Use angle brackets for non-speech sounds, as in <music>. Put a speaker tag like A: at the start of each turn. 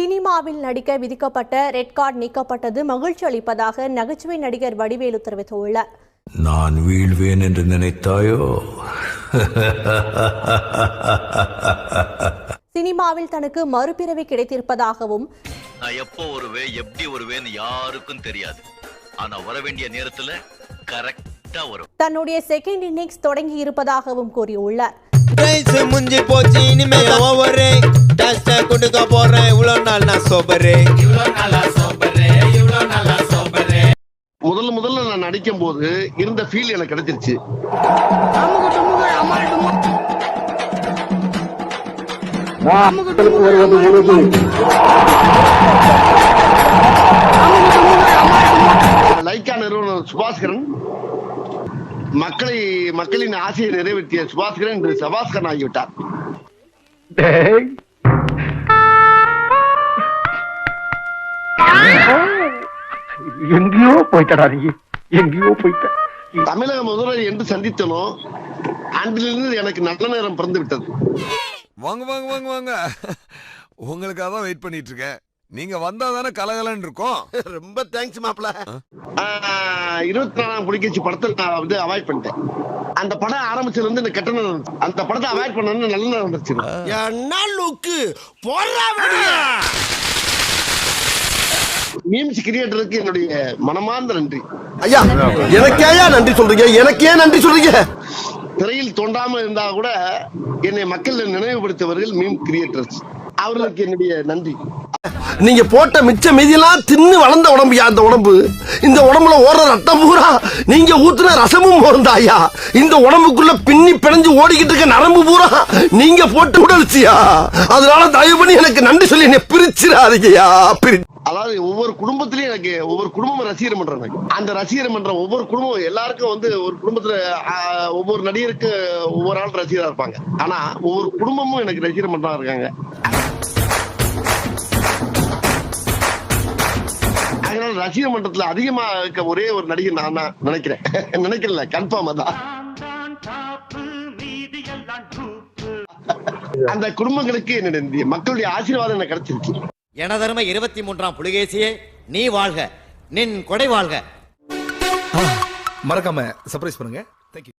A: சினிமாவில் நடிக்க விதிக்கப்பட்ட ரெட் கார்டு நீக்கப்பட்டது மகிழ்ச்சி அளிப்பதாக நகைச்சுவை நடிகர் வடிவேலு தெரிவித்துள்ளார்.
B: நான் வீழ்வேன் என்று நினைத்தாயோ?
A: சினிமாவில் தனக்கு மறுபிறவி கிடைத்திருப்பதாகவும்
C: நான் எப்போ வருவேன் எப்படி வருவேன்னு யாருக்கும் தெரியாது. ஆனா வர வேண்டிய நேரத்துல கரெக்டா வரும்.
A: தன்னுடைய செகண்ட் இன்னிங்ஸ் தொடங்கி இருப்பதாகவும் கூறியுள்ளார்.
D: பிரைஸ் முஞ்சி போச்சு இனிமே ஓவரு டஸ்ட கொடுக்க போறேன் இவ்வளவு நாள் நான் சோபரு
E: முதல்ல முதல்ல நான் நடிக்கும் போது இருந்த ஃபீல் எனக்கு கிடைச்சிருச்சு. லைக்கா நிறுவனர் சுபாஸ்கரன் மக்களை மக்களின் ஆசையை நிறைவேற்றிய சுபாஸ்கரன் இன்று சபாஸ்கரன் ஆகிவிட்டார்.
F: எங்கேயோ போயிட்டடா நீ. எங்கேயோ போயிட்ட.
E: தமிழக முதல்வர் என்று சந்தித்தனோ அன்றிலிருந்து எனக்கு நல்ல நேரம் பிறந்து விட்டது
G: வாங்க வாங்க வாங்க வாங்க. உங்களுக்காக தான் வெயிட் பண்ணிட்டு இருக்கேன். நீங்க வந்தா தானே கலகலன்னு இருக்கும். <laughs>
D: ரொம்ப தேங்க்ஸ் மாப்ள
E: ஆஹ் இருபத்தி நாலாம் புலிகேசி படத்தை நான் வந்து அவாய்ட் பண்ணிட்டேன். அந்த படம் ஆரம்பிச்சதுல இருந்து எனக்கு கெட்ட. அந்த படத்தை அவாய்ட் பண்ணணும்னு நல்ல நேரம் வந்துருச்சு
D: என்ன லுக்கு.
E: மீம்ஸ் கிரியேட்டருக்கு என்னுடைய மனமார்ந்த நன்றி.
H: ஐயா எனக்கே ஐயா நன்றி சொல்றீங்க. எனக்கே நன்றி சொல்றீங்க.
E: திரையில் தோன்றாம இருந்தா கூட என்னை மக்கள் நினைவுபடுத்தியவர்கள் மீம் கிரியேட்டர்ஸ் அவர்களுக்கு என்னுடைய நன்றி.
H: நீங்க போட்ட மிச்ச மீதியெல்லாம் தின்னு வளர்ந்த உடம்புயா அந்த உடம்பு? இந்த உடம்புல ஓடுற ரத்தம் பூரா நீங்க ஊத்துன ரசமும் மோர்ந்தா ஐயா இந்த உடம்புக்குள்ள பின்னி பிணைஞ்சு ஓடிக்கிட்டு இருக்க நரம்பு பூரா நீங்க போட்டு உடல்ச்சியா? அதனால தயவு பண்ணி எனக்கு நன்றி சொல்லி என்னை பிரிச்சிடாதீங்கயா பிரி
E: அதாவது ஒவ்வொரு குடும்பத்திலயும் எனக்கு ஒவ்வொரு குடும்பமும் ரசிகர் மன்றம் எனக்கு. அந்த ரசிகர் மன்றம் ஒவ்வொரு குடும்பம் எல்லாருக்கும் வந்து ஒரு குடும்பத்துல ஒவ்வொரு நடிகருக்கு ஒவ்வொரு ஆள் ரசிகரா இருப்பாங்க. ஆனா ஒவ்வொரு குடும்பமும் எனக்கு ரசிகர் மன்றம் இருக்காங்க. அதனால ரசிகர் மன்றத்துல அதிகமா இருக்க ஒரே ஒரு நடிகர் நான் தான் நினைக்கிறேன். நினைக்கிறேன் கன்ஃபார்ம் அதான். அந்த குடும்பங்களுக்கு என்னுடைய மக்களுடைய ஆசீர்வாதம் எனக்கு கிடைச்சிருச்சு
I: எனதருமை இருபத்தி மூன்றாம் புலிகேசியே நீ வாழ்க நின் கொடை வாழ்க.
G: மறக்காம சர்ப்ரைஸ் பண்ணுங்க. தேங்க்யூ